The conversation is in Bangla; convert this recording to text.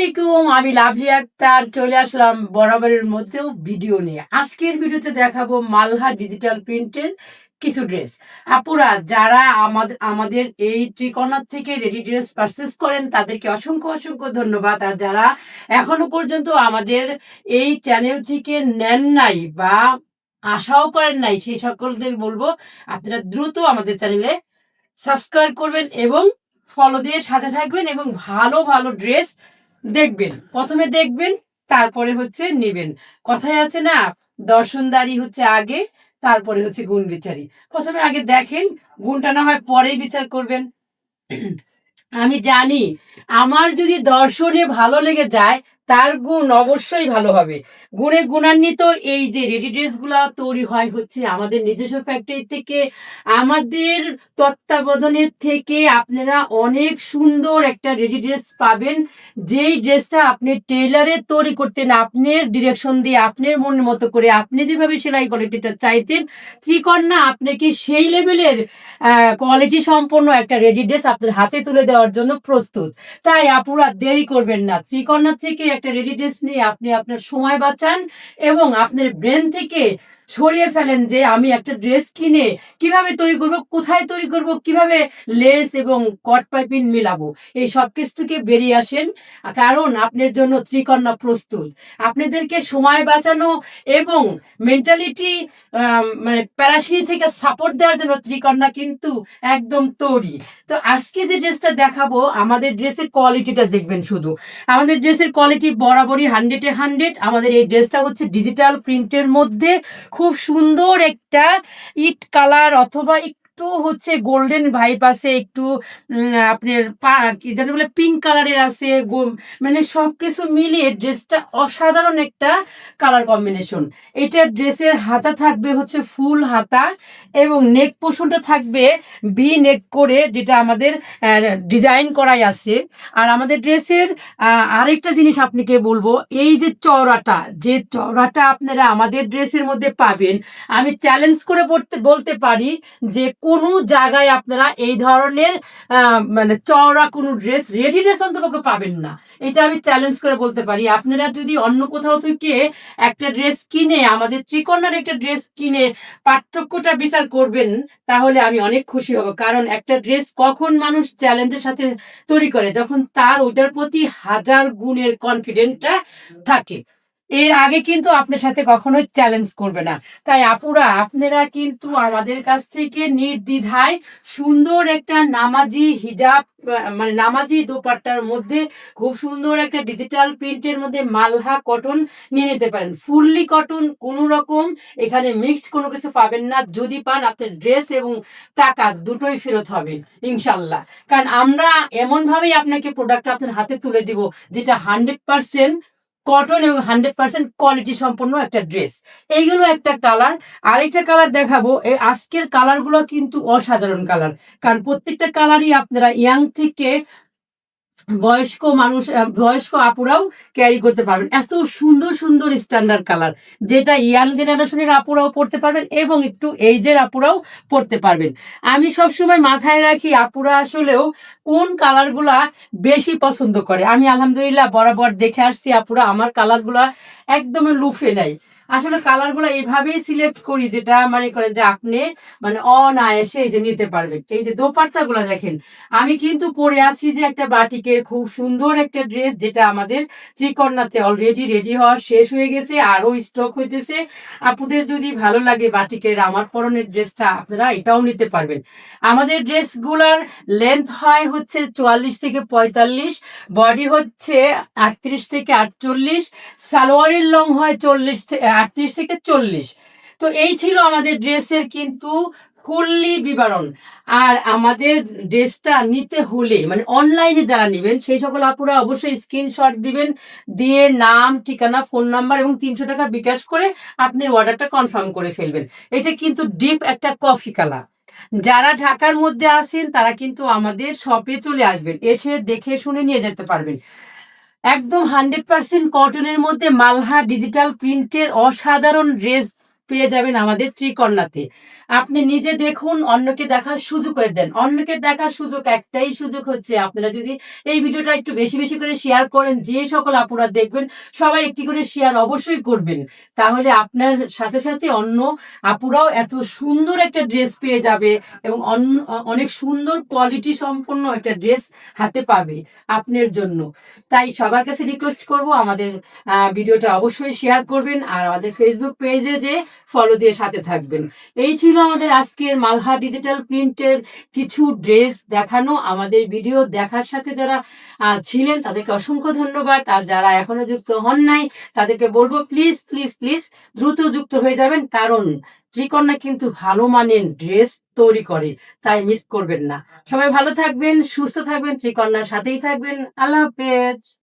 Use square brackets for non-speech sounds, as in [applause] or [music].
আলাইকুম আমি লাভলি আক্তার, চলে আসলাম বরাবরের মধ্যেও ভিডিও নিয়ে। আজকের ভিডিওতে দেখাবো মালহা ডিজিটাল প্রিন্টের কিছু ড্রেস আপুরা, যারা আমাদের আমাদের এই ত্রিকোণার থেকে রেডি ড্রেস পারচেস করেন, তাদেরকে অসংখ্য অসংখ্য ধন্যবাদ। আর যারা এখনও পর্যন্ত আমাদের এই চ্যানেল থেকে নেন নাই বা আশাও করেন নাই, সেই সকলদের বলব, আপনারা দ্রুত আমাদের চ্যানেলে সাবস্ক্রাইব করবেন এবং ফলো দিয়ে সাথে থাকবেন এবং ভালো ভালো ড্রেস দেখবেন। প্রথমে দেখবেন, তারপরে হচ্ছে নেবেন। কথায় আছে না দর্শনদারি হচ্ছে আগে, তারপরে হচ্ছে গুণ বিচারি। প্রথমে আগে দেখেন, গুণটা না হয় পরেই বিচার করবেন। [clears throat] আমি জানি, আমার যদি দর্শনে ভালো লেগে যায় তার গুণ অবশ্যই ভালো হবে। গুণে গুণান্বিত এই যে রেডি ড্রেসগুলো তৈরি হয় হচ্ছে আমাদের নিজস্ব ফ্যাক্টরি থেকে, আমাদের তত্ত্বাবধানের থেকে আপনারা অনেক সুন্দর একটা রেডি ড্রেস পাবেন। যেই ড্রেসটা আপনি টেইলারে তৈরি করতেন, আপনার ডিরেকশন দিয়ে, আপনার মনের মতো করে, আপনি যেভাবে সেলাই কোয়ালিটিটা চাইতেন ত্রিকন্যা আপনাকে সেই লেভেলের কোয়ালিটি সম্পন্ন একটা রেডি ড্রেস আপনার হাতে তুলে দেওয়ার জন্য প্রস্তুত। তাই আপুরা দেরি করবেন না। ত্রিকন্যা থেকে একটা রেডি নিয়ে আপনি আপনার সময় বাঁচান এবং আপনার ব্রেন থেকে সরিয়ে ফেলেন যে আমি একটা ড্রেস কিনে কীভাবে তৈরি করব, কোথায় তৈরি করব, কীভাবে লেস এবং কট পাইপিং মিলাবো, এই সব কিছু থেকে বেরিয়ে আসেন। কারণ আপনার জন্য ত্রিকন্যা প্রস্তুত। আপনাদেরকে সময় বাঁচানো এবং মেন্টালিটি মানে প্যারাশিনি থেকে সাপোর্ট দেওয়ার জন্য ত্রিকন্যা কিন্তু একদম তৈরি। তো আজকে যে ড্রেসটা দেখাবো, আমাদের ড্রেসের কোয়ালিটিটা দেখবেন শুধু। আমাদের ড্রেসের কোয়ালিটি বরাবরই হান্ড্রেডে হান্ড্রেড আমাদের এই ড্রেসটা হচ্ছে ডিজিটাল প্রিন্টের মধ্যে। খুব সুন্দর একটা ইট কালার অথবা একটু হচ্ছে গোল্ডেন ভাইপ আছে, একটু আপনার পা- কি জানি বলে পিঙ্ক কালারের আছে মানে সবকিছু মিলিয়ে ড্রেসটা অসাধারণ একটা কালার কম্বিনেশন এটা ড্রেসের হাতা থাকবে হচ্ছে ফুল হাতা এবং নেক পোষণটা থাকবে বি নেক করে, যেটা আমাদের ডিজাইন করাই আছে। আর আমাদের ড্রেসের আরেকটা জিনিস আপনাকে বলব, এই যে চওড়াটা যে চওড়াটা আপনারা আমাদের ড্রেসের মধ্যে পাবেন, আমি চ্যালেঞ্জ করে পড়তে বলতে পারি যে কোনো জায়গায় আপনারা এই ধরনের মানে চওড়া কোনো ড্রেস রেডি ড্রেস অন্তপক্ষে পাবেন না। এটা আমি চ্যালেঞ্জ করে বলতে পারি। আপনারা যদি অন্য কোথাও থেকে একটা ড্রেস কিনে, আমাদের ত্রিকোণার একটা ড্রেস কিনে পার্থক্যটা বিচার করবেন, তাহলে আমি অনেক খুশি হব। কারণ একটা ড্রেস কখন মানুষ চ্যালেঞ্জের সাথে তৈরি করে? যখন তার ওটার প্রতি হাজার গুণের কনফিডেন্টটা থাকে। এর আগে কিন্তু আপনার সাথে কখনোই চ্যালেঞ্জ করবে না। তাই আপুরা, আপনারা কিন্তু আমাদের কাছ থেকে নির্দ্বিধায় সুন্দর একটা নামাজি হিজাব মানে নামাজি দোপাট্টার মধ্যে খুব সুন্দর একটা ডিজিটাল প্রিন্টের মধ্যে মালহা কটন নিয়ে নিতে পারেন। ফুললি কটন কোনো রকম এখানে মিক্সড কোনো কিছু পাবেন না। যদি পান আপনার ড্রেস এবং টাকা দুটোই ফেরত হবে ইনশাল্লাহ কারণ আমরা এমন ভাবেই আপনাকে প্রোডাক্ট আপনার হাতে তুলে দিব, যেটা হান্ড্রেড পার্সেন্ট কটন এবং হান্ড্রেড পার্সেন্ট কোয়ালিটি সম্পন্ন একটা ড্রেস এইগুলো একটা কালার আরেকটা কালার দেখাবো। এই আজকের কালারগুলো কিন্তু অসাধারণ কালার কারণ প্রত্যেকটা কালারই আপনারা ইয়াং থেকে বয়স্ক মানুষ বয়স্ক আপুরাও ক্যারি করতে পারবেন। এত সুন্দর সুন্দর স্ট্যান্ডার্ড কালার যেটা ইয়াং জেনারেশনের আপুরাও পড়তে পারবেন এবং একটু এইজের আপুরাও পড়তে পারবেন। আমি সবসময় মাথায় রাখি, আপুরা আসলেও কোন কালারগুলা বেশি পছন্দ করে? আমি আলহামদুলিল্লাহ বরাবর দেখে আসছি আপুরা, আমার কালারগুলা একদম লুফে নেয় আসলে কালারগুলো এইভাবেই সিলেক্ট করি যেটা মানে করে যে আপনি মানে অনায়াসে এই যে নিতে পারবেন। এই যে দোপাট্টাগুলো দেখেন, আমি কিন্তু পরে আছি যে একটা বাটিকের খুব সুন্দর একটা ড্রেস যেটা আমাদের ত্রিকন্যাতে অলরেডি রেডি হওয়া শেষ হয়ে গেছে আরও স্টক হইতেছে। আপুদের যদি ভালো লাগে বাটিকের, আমার পরনের ড্রেসটা আপনারা এটাও নিতে পারবেন। আমাদের ড্রেসগুলার লেন্থ হয় হচ্ছে চুয়াল্লিশ থেকে পঁয়তাল্লিশ বডি হচ্ছে আটত্রিশ থেকে আটচল্লিশ, সালোয়ারের লং হয় চল্লিশ আটত্রিশ থেকে চল্লিশ। তো এই ছিল আমাদের ড্রেসের কিন্তু ফুললি বিবরণ। আর আমাদের ড্রেসটা নিতে হলে মানে অনলাইনে যারা নেবেন, সেই সকল আপুরা অবশ্যই স্ক্রিনশট দিবেন, দিয়ে নাম, ঠিকানা ফোন নাম্বার এবং তিনশো টাকা বিকাশ করে আপনি অর্ডারটা কনফার্ম করে ফেলবেন। এটা কিন্তু ডিপ একটা কফি কালার যারা ঢাকার মধ্যে আসেন তারা কিন্তু আমাদের শপে চলে আসবেন। এসে দেখে শুনে নিয়ে যেতে পারবেন। একদম হান্ড্রেড পার্সেন্ট কটনের মধ্যে মালহা ডিজিটাল প্রিন্টের অসাধারণ ড্রেস পেয়ে যাবেন আমাদের ত্রিকন্যাতে আপনি নিজে দেখুন, অন্যকে দেখার সুযোগ করে দেন। অন্যকে দেখার সুযোগ একটাই সুযোগ হচ্ছে আপনারা যদি এই ভিডিওটা একটু বেশি বেশি করে শেয়ার করেন, যে সকল আপুরা দেখবেন, সবাই একটি করে শেয়ার অবশ্যই করবেন। তাহলে আপনার সাথে সাথে অন্য আপুরাও এত সুন্দর একটা ড্রেস পেয়ে যাবে এবং অন্য- অনেক সুন্দর কোয়ালিটি সম্পন্ন একটা ড্রেস হাতে পাবে আপনার জন্য। তাই সবার কাছে রিকোয়েস্ট করব, আমাদের ভিডিওটা অবশ্যই শেয়ার করবেন। আর আমাদের ফেসবুক পেজে যে ফলো দিয়ে সাথে থাকবেন। এই ছিল আমাদের আজকের মালহা ডিজিটাল প্রিন্টের কিছু ড্রেস দেখানো। আমাদের ভিডিও দেখার সাথে যারা ছিলেন, তাদেরকে অসংখ্য ধন্যবাদ। আর যারা এখনও যুক্ত হন নাই, তাদেরকে বলব প্লিজ প্লিজ প্লিজ দ্রুত যুক্ত হয়ে যাবেন। কারণ ত্রিকন্যা কিন্তু ভালো মানের ড্রেস তৈরি করে, তাই মিস করবেন না। সবাই ভালো থাকবেন, সুস্থ থাকবেন, ত্রিকন্যার সাথেই থাকবেন। আল্লাহ হাফেজ।